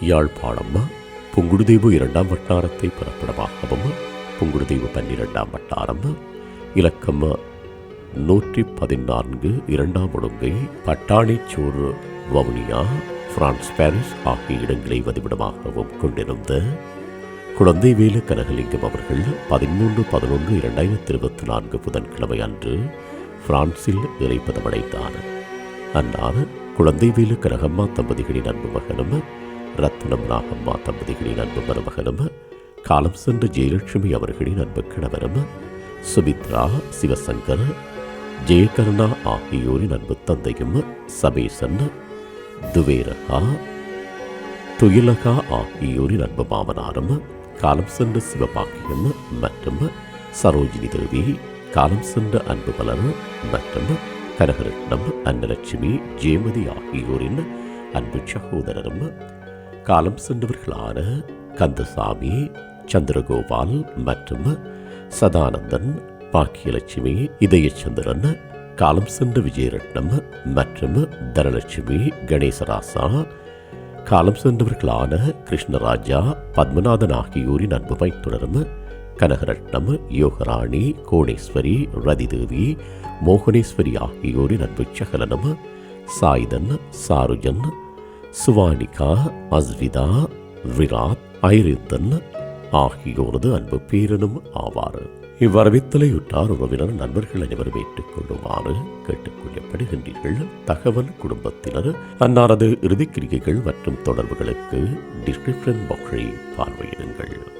யாழ்ப்பாணம் புங்குடுதீவு இரண்டாம் வட்டாரத்தை பிறப்பிடமாகவும் புங்குடுதீவு பன்னிரெண்டாம் வட்டாரம் இலக்கம் நூற்றி பதினான்கு இரண்டாம் ஒழுங்கை பட்டாணிச்சோறு வவுனியா பிரான்ஸ் பாரிஸ் ஆகிய இடங்களை வதிவிடமாகவும் கொண்டிருந்த குழந்தைவேலு கனகலிங்கம் அவர்கள் பதிமூன்று பதினொன்று இரண்டாயிரத்தி இருபத்தி நான்கு புதன்கிழமை அன்று பிரான்சில் இறைப்பதமடைந்தார் அன்னார் குழந்தைவேலு கனகம்மா தம்பதிகளின் அன்பு மகனும் ரத்னம் நாகம்மா தம்பதிகளின் அன்பு மருமகனும் காலம் சென்ற ஜெயலட்சுமி அவர்களின் அன்பு கணவரும் சுமித்ரா சிவசங்கர் ஜெயகருணா ஆகியோரின் அன்பு தந்தையும் சபேசன் துவேரகா துயிலகா ஆகியோரின் அன்பு மாமனாரும் காலம் சென்ற சிவபாக்கியம் மற்றும் சரோஜினி தேவி காலம் சென்ற அன்பு பலர் மற்றும் கனகரட்னம் அன்னலட்சுமி ஜெயமதி ஆகியோரின் அன்பு சகோதரரும் காலம் சென்றவர்களான கந்தசாமி சந்திரகோபால் மற்றும் சதானந்தன் பாக்கியலட்சுமி இதயச்சந்திரன் காலம் சென்ற விஜயரட்னம் மற்றும் தனலட்சுமி கணேசராசா காலம் சென்றவர்களான கிருஷ்ணராஜா பத்மநாதன் ஆகியோரின் அன்பு தொடரும் கனகரட்னம் யோகராணி கோணேஸ்வரி ரதிதேவி மோகனேஸ்வரி ஆகியோரின் அன்பு சகலனம் சாய்தன் சாருஜன் சுவானிகா அஸ்விதா விராத் ஐரிந்தன் ஆகியோரது அன்பு பேரனும் ஆவார். இவ்வரவித்தலையுற்றார் உறவினர் நண்பர்கள் அனைவரும் ஏற்றுக்கொள்ளுமாறு கேட்டுக்கொள்ளப்படுகின்றீர்கள். தகவல் குடும்பத்தினர் அன்னாரது இறுதிக்கிரிகைகள் மற்றும் தொடர்புகளுக்கு டிஸ்கிரிப்ஷன் பாக்ஸை பார்வையிடுங்கள்.